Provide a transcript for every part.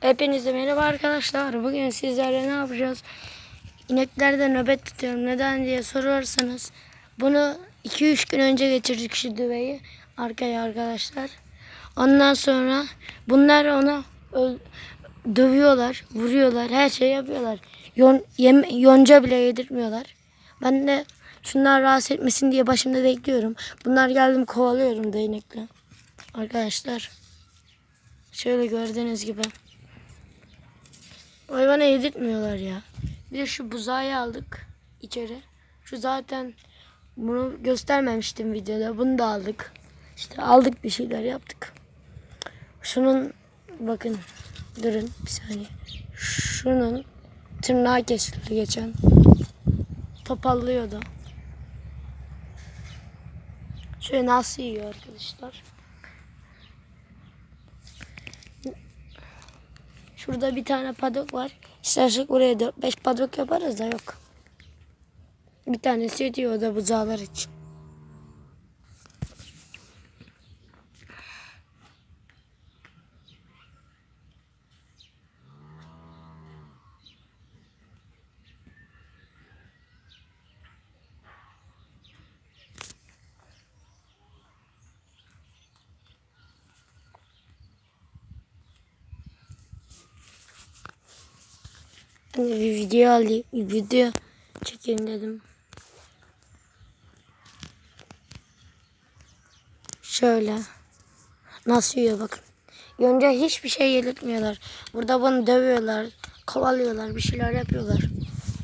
Hepinize merhaba arkadaşlar. Bugün sizlerle ne yapacağız? İneklerde nöbet tutuyorum. Neden diye sorarsanız bunu 2-3 gün önce getirdik şu düveyi arkaya arkadaşlar. Ondan sonra bunlar ona dövüyorlar, vuruyorlar, her şey yapıyorlar. Yon, yem- yonca bile yedirtmiyorlar. Ben de şunlar rahatsız etmesin diye başımda bekliyorum. Bunlar geldim kovalıyorum değnekle. Arkadaşlar. Şöyle gördüğünüz gibi. Hayvana yedirtmiyorlar ya. Bir de şu buzağı aldık içeri. Şu zaten bunu göstermemiştim videoda. Bunu da aldık. İşte aldık bir şeyler yaptık. Şunun bakın durun bir saniye. Şunun tırnağı kesildi geçen. Topallıyordu. Şöyle nasıl yiyor arkadaşlar. Şurada bir tane padok var. İstersek buraya 4-5 padok yaparız da yok. Bir tanesi yetiyor o da buzağlar için. De bir video alayım. Bir video çekeyim dedim. Şöyle. Nasıl yiyor bakın. Yonca hiçbir şey yedirtmiyorlar. Burada bunu dövüyorlar. Kovalıyorlar. Bir şeyler yapıyorlar.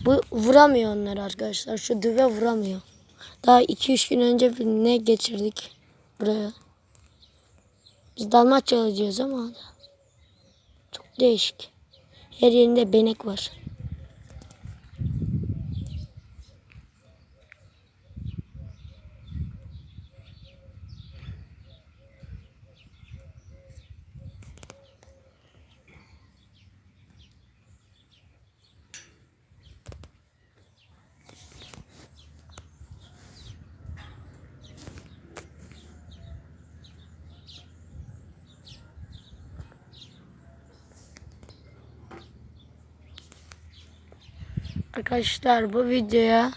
Bu vuramıyor onları arkadaşlar. Şu düve vuramıyor. Daha 2-3 gün önce bir ne geçirdik buraya. Biz Dalmaçyalı diyoruz ama çok değişik. Her yerinde benek var. Arkadaşlar bu videoya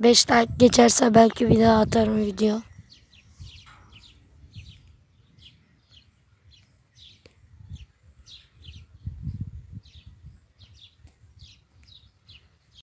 5 like geçerse belki bir daha atarım video.